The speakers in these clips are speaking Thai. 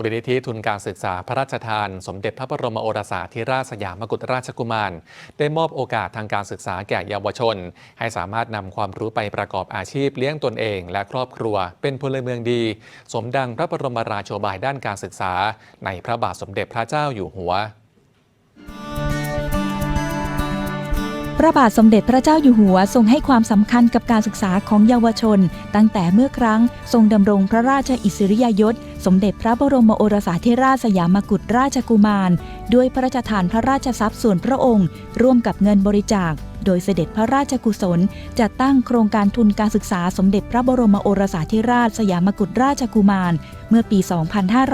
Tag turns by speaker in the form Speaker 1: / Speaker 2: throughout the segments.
Speaker 1: มูลนิธิทุนการศึกษาพระราชทาน สมเด็จพระบรมโอรสาธิราชสยามกุฎราชกุมาร ได้มอบโอกาสทางการศึกษาแก่เยาวชน ให้สามารถนำความรู้ไปประกอบอาชีพเลี้ยงตนเอง และครอบครัว เป็นพลเมืองดี สมดังพระบรมราโชบายด้านการศึกษา ในพระบาทสมเด็จพระเจ้าอยู่หัว
Speaker 2: พระบาทสมเด็จพระเจ้าอยู่หัวทรงให้ความสำคัญกับการศึกษาของเยาวชน ตั้งแต่เมื่อครั้งทรงดำรงพระราชอิสริยยศ สมเด็จพระบรมโอรสาธิราชสยามกุฎราชกุมาร ด้วยพระราชทานพระราชทรัพย์ส่วนพระองค์ ร่วมกับเงินบริจาค โดยเสด็จพระราชกุศล จัดตั้งโครงการทุนการศึกษาสมเด็จพระบรมโอรสาธิราชสยามกุฎราชกุมารเมื่อปี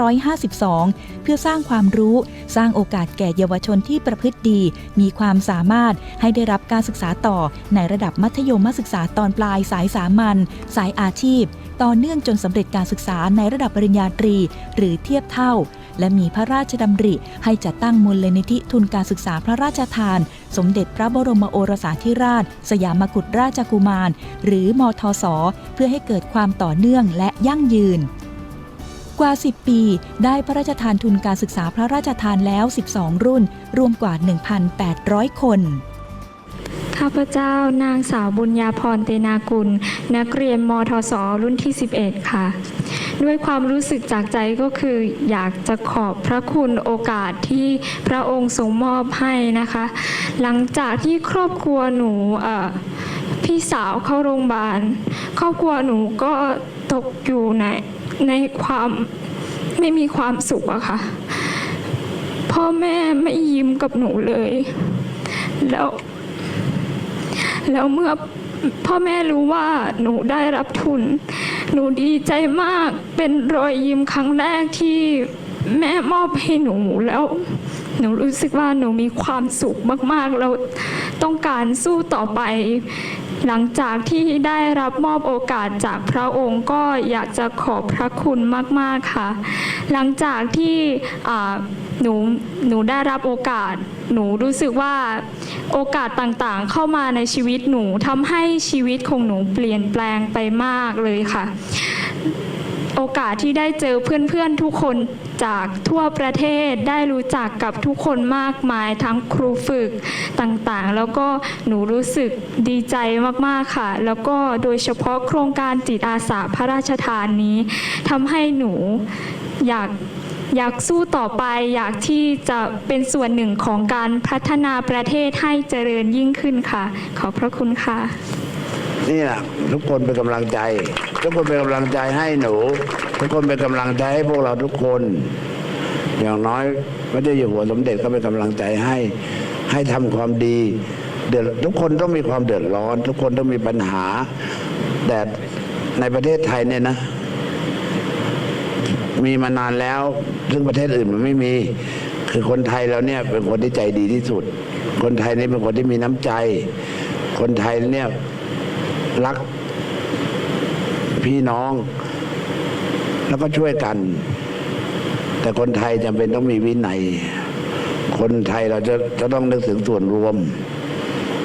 Speaker 2: 2552 เพื่อสร้างความรู้ สร้างโอกาสแก่เยาวชนที่ประพฤติดี มีความสามารถให้ได้รับการศึกษาต่อในระดับมัธยมศึกษาตอนปลายสายสามัญสายอาชีพ ต่อเนื่องจนสำเร็จการศึกษาในระดับปริญญาตรี หรือเทียบเท่าและมีพระราชดำริ ให้จัดตั้งมูลลนิธิทุนการศึกษาพระราชทาน สมเด็จพระบรมโอรสาธิราช สยามกุฎราชกุมาร หรือมทศ เพื่อให้เกิดความต่อเนื่องและยั่งยืน กว่า 10 ปี ได้พระราชทานทุนการศึกษาพระราชทานแล้ว 12 รุ่น รวมกว่า 1,800 คน
Speaker 3: ข้าพเจ้านางสาวบุญญาพรเตนากุล นักเรียนมทศรุ่นที่ 11 ค่ะ ด้วยความรู้สึกจากใจก็คืออยากจะขอบพระคุณโอกาสที่พระองค์ทรงมอบให้นะคะ หลังจากที่ครอบครัวหนูพี่สาวเข้าโรงพยาบาล ครอบครัวหนูก็ตกอยู่ใน ในความไม่มีความสุขอะค่ะ พ่อแม่ไม่ยิ้มกับหนูเลย แล้ว แล้วเมื่อพ่อแม่รู้ว่าหนูได้รับทุน หนูดีใจมากเป็นรอยยิ้มครั้งแรกที่แม่มอบให้หนูแล้ว หนูรู้สึกว่าหนูมีความสุขมาก ๆ แล้วต้องการสู้ต่อไป หลังจากที่ได้รับมอบโอกาสจากพระองค์ก็อยากจะขอบพระคุณมาก ๆ ค่ะ หลังจากที่หนูหนูได้รับโอกาส หนูรู้สึกว่าโอกาสต่างๆ เข้ามาในชีวิตหนูทำให้ชีวิตของหนูเปลี่ยนแปลงไปมากเลยค่ะ โอกาสที่ได้เจอเพื่อนๆทุกคนจากทั่วประเทศได้รู้จักกับทุกคนมากมายทั้งครูฝึกต่างๆ แล้วก็หนูรู้สึกดีใจมากๆค่ะ แล้วก็โดยเฉพาะโครงการจิตอาสาพระราชทานนี้ทำให้หนูอยากอยากสู้ต่อไปอยากที่จะเป็นส่วนหนึ่งของการพัฒนาประเทศให้เจริญยิ่งขึ้นค่ะ ขอบพระคุณค่ะ
Speaker 4: นี่แหละทุกคนเป็นกำลังใจ ทุกคนเป็นกำลังใจให้หนู ทุกคนเป็นกำลังใจให้พวกเราทุกคน อย่างน้อยพระเจ้าอยู่หัวสมเด็จก็เป็นกำลังใจให้ให้ทำความดีเดือดทุกคนต้องมีความเดือดร้อน ทุกคนต้องมีปัญหาแต่ในประเทศไทยเนี่ยนะ มีมานานแล้ว ซึ่งประเทศอื่นมันไม่มี คือคนไทยเราเนี่ยเป็นคนที่ใจดีที่สุด คนไทยนี่เป็นคนที่มีน้ำใจ คนไทยเนี่ย รัก พี่น้อง แล้วก็ช่วยกัน แต่คนไทยจำเป็นต้องมีวินัย คนไทยเราจะจะต้องนึกถึงส่วนรวม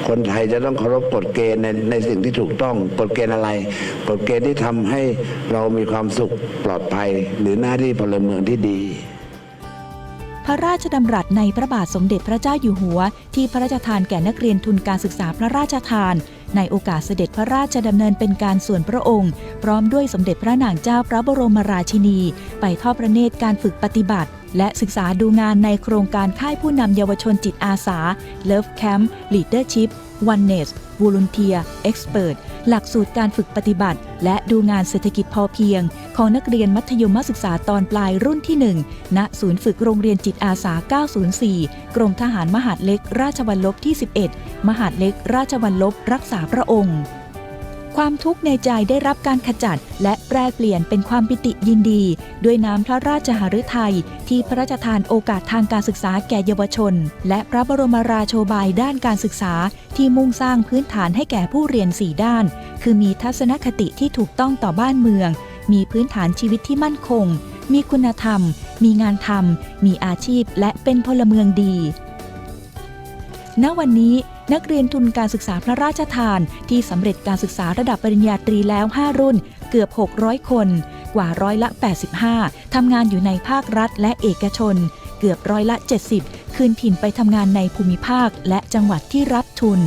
Speaker 4: คนไทยจะต้องเคารพกฎเกณฑ์ในในสิ่งที่ถูกต้องกฎเกณฑ์อะไรกฎเกณฑ์ที่ทำให้เรามีความสุขปลอดภัย หรือหน้าที่พลเมืองที่ดี
Speaker 2: พระราชดำรัสในพระบาทสมเด็จพระเจ้าอยู่หัว ที่พระราชทานแก่นักเรียนทุนการศึกษาพระราชทาน ในโอกาสเสด็จพระราชดำเนินเป็นการส่วนพระองค์ พร้อมด้วยสมเด็จพระนางเจ้าพระบรมราชินี ไปทอดพระเนตรการฝึกปฏิบัติ และศึกษาดูงานในโครงการค่ายผู้นำเยาวชนจิตอาสา Love Camp Leadership Oneness Volunteer Expert หลักสูตรการฝึกปฏิบัติ และดูงานเศรษฐกิจพอเพียง ของนักเรียนมัธยมศึกษาตอนปลายรุ่นที่ 1 ณ ศูนย์ฝึกโรงเรียนจิตอาสา 904 กรมทหารมหาดเล็กราชวัลลบที่ 11 มหาดเล็กราชวัลลบรักษาพระองค์ ความทุกข์ในใจได้รับการขจัด และแปรเปลี่ยนเป็นความปิติยินดี ด้วยน้ำพระราชหฤทัยที่พระราชทานโอกาสทางการศึกษาแก่เยาวชน และพระบรมราโชบายด้านการศึกษาที่มุ่งสร้างพื้นฐานให้แก่ผู้เรียน4ด้าน คือมีทัศนคติที่ถูกต้องต่อบ้านเมือง มีพื้นฐานชีวิตที่มั่นคง มีคุณธรรม มีงานทำมีอาชีพและเป็นพลเมืองดี ณวันนี้นักเรียนทุนการศึกษาพระราชทานที่สำเร็จการศึกษาระดับปริญญาตรีแล้ว 5 รุ่น เกือบ 600 คน กว่าร้อยละ 85 ทำงานอยู่ในภาครัฐและเอกชน เกือบร้อยละ 70 คืนถิ่นไปทำงานในภูมิภาคและจังหวัดที่รับทุน